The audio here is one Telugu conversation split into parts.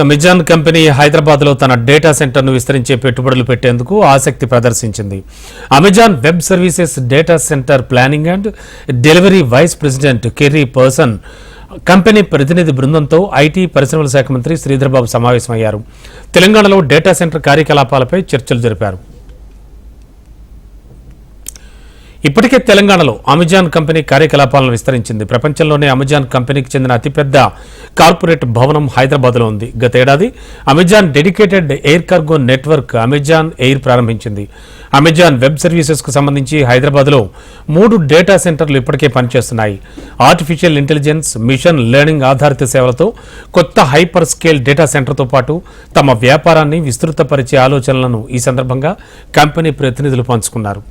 అమెజాన్ కంపెనీ హైదరాబాద్లో తన డేటా సెంటర్ను విస్తరించే పెట్టుబడులు పెట్టేందుకు ఆసక్తి ప్రదర్శించింది. Amazon web services data center planning and delivery vice president Kerry Person company ప్రతినిధి బృందంతో ఐటీ పరిశ్రమల శాఖ మంత్రి శ్రీధర్బాబు సమావేశమయ్యారు. తెలంగాణలో డేటా సెంటర్ కార్యకలాపాలపై చర్చలు జరిపారు. ఇప్పటికే తెలంగాణలో అమెజాన్ కంపెనీ కార్యకలాపాలను విస్తరించింది. ప్రపంచంలోనే అమెజాన్ కంపెనీకి చెందిన అతిపెద్ద కార్పొరేట్ భవనం హైదరాబాద్లో ఉంది. గతేడాది Amazon dedicated air cargo network Amazon air ప్రారంభించింది. అమెజాన్ వెబ్ సర్వీసెస్కు సంబంధించి హైదరాబాద్లో మూడు డేటా సెంటర్లు ఇప్పటికే పనిచేస్తున్నాయి. ఆర్టిఫిషియల్ ఇంటెలిజెన్స్ మిషన్ లెర్నింగ్ ఆధారిత సేవలతో కొత్త హైపర్ స్కేల్ డేటా సెంటర్తో పాటు తమ వ్యాపారాన్ని విస్తృతపరిచే ఆలోచనలను ఈ సందర్భంగా కంపెనీ ప్రతినిధులు పంచుకున్నారు.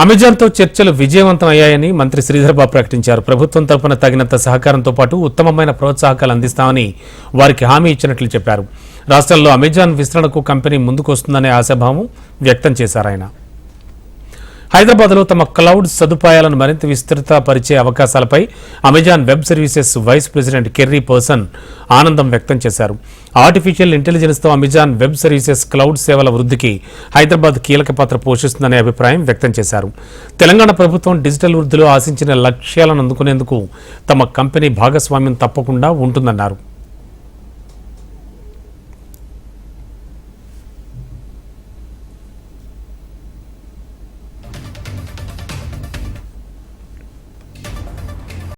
అమెజాన్తో చర్చలు విజయవంతం అయ్యాయని మంత్రి శ్రీధర్బాబు ప్రకటించారు. ప్రభుత్వం తరపున తగినంత సహకారంతో పాటు ఉత్తమమైన ప్రోత్సాహకాలు అందిస్తామని వారికి హామీ ఇచ్చినట్లు చెప్పారు. రాష్ట్రంలో అమెజాన్ విస్తరణకు కంపెనీ ముందుకు వస్తుందనే ఆశాభావం వ్యక్తం చేశారు ఆయన. హైదరాబాద్లో తమ క్లౌడ్ సదుపాయాలను మరింత విస్తృతపరిచే అవకాశాలపై Amazon web services vice president Kerry Person ఆనందం వ్యక్తం చేశారు. ఆర్టిఫిషియల్ ఇంటెలిజెన్స్తో అమెజాన్ వెబ్ సర్వీసెస్ క్లౌడ్ సేవల వృద్ధికి హైదరాబాద్ కీలక పాత్ర పోషిస్తుందనే అభిప్రాయం వ్యక్తం చేశారు. తెలంగాణ ప్రభుత్వం డిజిటల్ వృద్ధిలో ఆశించిన లక్ష్యాలను అందుకునేందుకు తమ కంపెనీ భాగస్వామ్యం తప్పకుండా ఉంటుందన్నారు.